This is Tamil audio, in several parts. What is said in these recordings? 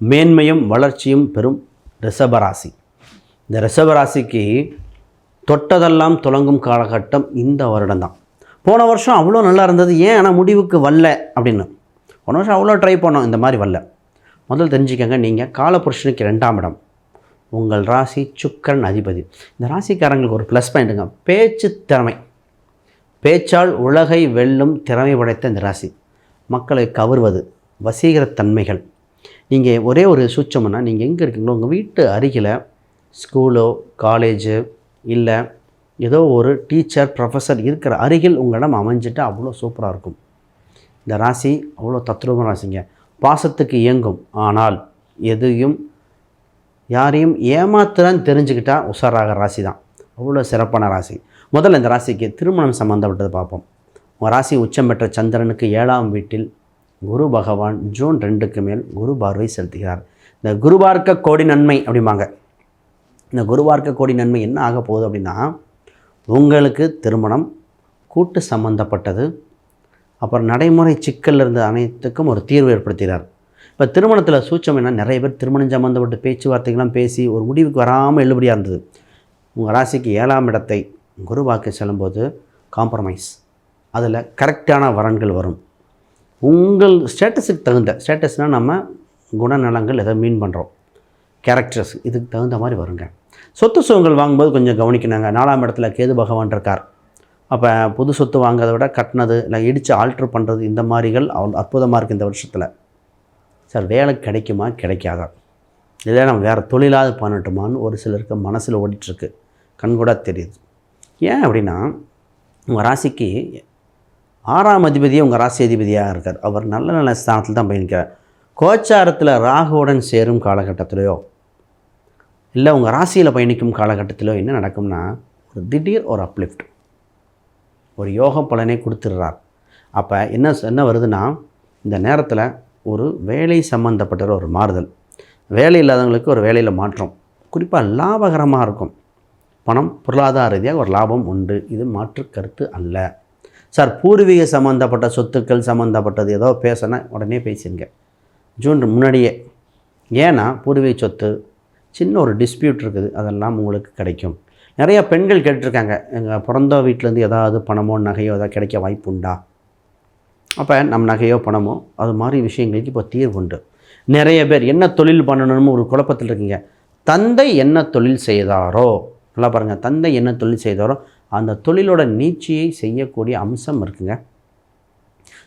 மேன்மையும் வளர்ச்சியும் பெறும் ரிஷபராசி. இந்த ரிஷபராசிக்கு தொட்டதெல்லாம் தொடங்கும் காலகட்டம் இந்த வருடம் தான் போன வருஷம் அவ்வளோ நல்லா இருந்தது ஏன் ஆனால் முடிவுக்கு வரல அப்படின்னு. போன வருஷம் அவ்வளோ ட்ரை பண்ணோம் இந்த மாதிரி வரல. முதல்ல தெரிஞ்சுக்கங்க நீங்கள் காலபுருஷனுக்கு ரெண்டாம் இடம். உங்கள் ராசி சுக்கரன் அதிபதி. இந்த ராசிக்காரங்களுக்கு ஒரு ப்ளஸ் பாயிண்ட்டுங்க பேச்சு திறமை. பேச்சால் உலகை வெல்லும் திறமை படைத்த இந்த ராசி. மக்களை கவர்வது வசீகரத்தன்மைகள். நீங்கள் ஒரே ஒரு சூச்சம்னா நீங்கள் எங்கே இருக்கீங்களோ உங்கள் வீட்டு அருகில் ஸ்கூலோ காலேஜு இல்லை ஏதோ ஒரு டீச்சர் ப்ரொஃபஸர் இருக்கிற அருகில் உங்களிடம் அமைஞ்சிட்டு அவ்வளோ சூப்பராக இருக்கும். இந்த ராசி அவ்வளோ தத்ரூப ராசிங்க. பாசத்துக்கு இயங்கும். ஆனால் எதையும் யாரையும் ஏமாத்துறான்னு தெரிஞ்சுக்கிட்டால் உஷாராக ராசி தான். அவ்வளோ சிறப்பான ராசி. முதல்ல இந்த ராசிக்கு திருமணம் சம்மந்தப்பட்டது பார்ப்போம். உங்கள் ராசி உச்சம் பெற்ற சந்திரனுக்கு ஏழாம் வீட்டில் குரு பகவான் ஜூன் ரெண்டுக்கு மேல் குரு பார்வை செலுத்துகிறார். இந்த குருபார்க்க கோடி நன்மை அப்படிம்பாங்க. இந்த குருபார்க்க கோடி நன்மை என்ன ஆக போகுது அப்படின்னா உங்களுக்கு திருமணம் கூட்டு சம்பந்தப்பட்டது அப்புறம் நடைமுறை சிக்கல் இருந்த அனைத்துக்கும் ஒரு தீர்வு ஏற்படுத்துகிறார். இப்போ திருமணத்தில் சூச்சம் என்ன? நிறைய பேர் திருமணம் சம்மந்தப்பட்ட பேச்சுவார்த்தைகள்லாம் பேசி ஒரு முடிவுக்கு வராமல் எழுபடியாக இருந்தது. உங்கள் ராசிக்கு ஏழாம் இடத்தை குருவாக்கு செல்லும்போது காம்ப்ரமைஸ் அதில் கரெக்டான வரன்கள் வரும். உங்கள் ஸ்டேட்டஸுக்கு தகுந்த ஸ்டேட்டஸ்னால் நம்ம குணநலங்கள் எதை மீன் பண்ணுறோம் கேரக்டர்ஸ் இதுக்கு தகுந்த மாதிரி வருங்க. சொத்து சுகங்கள் வாங்கும்போது கொஞ்சம் கவனிக்கணுங்க. நாலாம் இடத்துல கேது பகவான் இருக்கார். அப்போ புது சொத்து வாங்குறதை விட கட்டினது இல்லை இடித்து ஆல்ட்ரு பண்ணுறது இந்த மாதிரிகள் அவ் அற்புதமாக இருக்குது இந்த வருஷத்தில். சார் வேலை கிடைக்குமா? கிடைக்காதா? இல்லை நம்ம வேறு தொழிலாவது பண்ணட்டுமான்னு ஒரு சிலருக்கு மனசில் ஓடிட்டுருக்கு கண்கூட தெரியுது. ஏன் அப்படின்னா உங்கள் ராசிக்கு ஆறாம் அதிபதியே உங்கள் ராசி அதிபதியாக இருக்கார். அவர் நல்ல நல்ல ஸ்தானத்தில் தான் பயணிக்கிறார். கோச்சாரத்தில் ராகுவுடன் சேரும் காலகட்டத்திலையோ இல்லை உங்கள் ராசியில் பயணிக்கும் காலகட்டத்திலோ என்ன நடக்கும்னா ஒரு திடீர் ஒரு அப்லிஃப்ட் ஒரு யோக பலனை கொடுத்துடுறார். அப்போ என்ன என்ன வருதுன்னா இந்த நேரத்தில் ஒரு வேலை சம்மந்தப்பட்ட ஒரு மாறுதல். வேலை இல்லாதவங்களுக்கு ஒரு வேலையில் மாற்றம். குறிப்பாக லாபகரமாக இருக்கும். பணம் பொருளாதார ரீதியாக ஒரு லாபம் உண்டு. இது மாற்று கருத்து அல்ல. சார் பூர்வீக சம்மந்தப்பட்ட சொத்துக்கள் சம்மந்தப்பட்டது ஏதோ பேசினா உடனே பேசிடுங்க ஜூன் முன்னாடியே. ஏன்னா பூர்வீக சொத்து சின்ன ஒரு டிஸ்பியூட் இருக்குது அதெல்லாம் உங்களுக்கு கிடைக்கும். நிறையா பெண்கள் கேட்டிருக்காங்க எங்கள் பிறந்த வீட்டிலேருந்து ஏதாவது பணமோ நகையோ ஏதாவது கிடைக்க வாய்ப்பு உண்டா? அப்போ நம்ம நகையோ பணமோ அது மாதிரி விஷயங்களுக்கு இப்போ தீர்வு உண்டு. நிறைய பேர் என்ன தொழில் பண்ணணும்னு ஒரு குழப்பத்தில் இருக்கீங்க. தந்தை என்ன தொழில் செய்தாரோ? நல்லா பாருங்கள் தந்தை என்ன தொழில் செய்தாரோ அந்த தொழிலோட நீட்சியை செய்யக்கூடிய அம்சம் இருக்குங்க.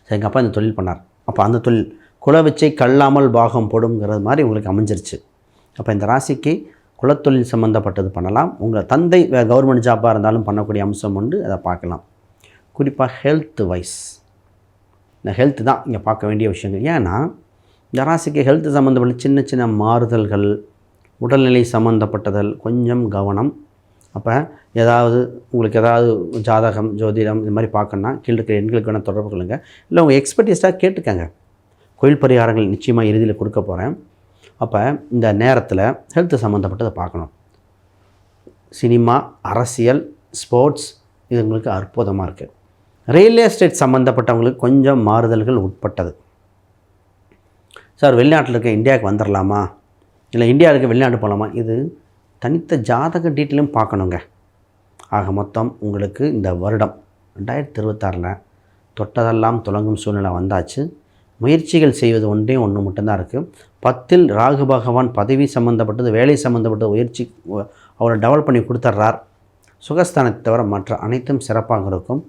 சரி எங்கள் அப்பா இந்த தொழில் பண்ணார். அப்போ அந்த தொழில் குலவச்சை கல்லாமல் பாகம் போடுங்கிறது மாதிரி உங்களுக்கு அமைஞ்சிருச்சு. அப்போ இந்த ராசிக்கு குலத்தொழில் சம்மந்தப்பட்டது பண்ணலாம். உங்கள் தந்தை கவர்மெண்ட் ஜாப்பாக இருந்தாலும் பண்ணக்கூடிய அம்சம் உண்டு. அதை பார்க்கலாம். குறிப்பாக ஹெல்த் வைஸ் இந்த ஹெல்த் தான் இங்கே பார்க்க வேண்டிய விஷயங்கள். ஏன்னா இந்த ராசிக்கு ஹெல்த் சம்மந்தப்பட்ட சின்ன சின்ன மாறுதல்கள் உடல்நிலை சம்மந்தப்பட்டதல் கொஞ்சம் கவனம். அப்போ ஏதாவது உங்களுக்கு ஏதாவது ஜாதகம் ஜோதிடம் இது மாதிரி பார்க்கணுன்னா கீழே எண்களுக்கான எண்களுக்கு வேணால் தொடர்பு கொள்ளுங்க இல்லை உங்கள் எக்ஸ்பர்டீஸாக கேட்டுக்கங்க. கோயில் பரிகாரங்கள் நிச்சயமாக இறுதியில் கொடுக்க போகிறேன் அப்போ இந்த நேரத்தில் ஹெல்த் சம்மந்தப்பட்டதை பார்க்கணும். சினிமா அரசியல் ஸ்போர்ட்ஸ் இது உங்களுக்கு அற்புதமாக இருக்குது ரியல் எஸ்டேட் சம்மந்தப்பட்டவங்களுக்கு கொஞ்சம் மாறுதல்கள் உட்பட்டது. சார் வெளிநாட்டில் இருக்க இந்தியாவுக்கு வந்துடலாமா இல்லை இந்தியாவுக்கு இருக்க வெளிநாட்டு போகலாமா இது தனித்த ஜாதக டீட்டெயிலும் பார்க்கணுங்க. ஆக மொத்தம் உங்களுக்கு இந்த வருடம் ரெண்டாயிரத்தி இருபத்தாறில் தொட்டதெல்லாம் தொடங்கும் சூழ்நிலை வந்தாச்சு. முயற்சிகள் செய்வது ஒன்றே ஒன்று மட்டும்தான் இருக்குது பத்தில் ராகு பகவான் பதவி சம்மந்தப்பட்டது வேலை சம்மந்தப்பட்ட முயற்சி அவரை டெவலப் பண்ணி கொடுத்துட்றார் சுகஸ்தானத்தை தவிர மற்ற அனைத்தும் சிறப்பாக இருக்கும்.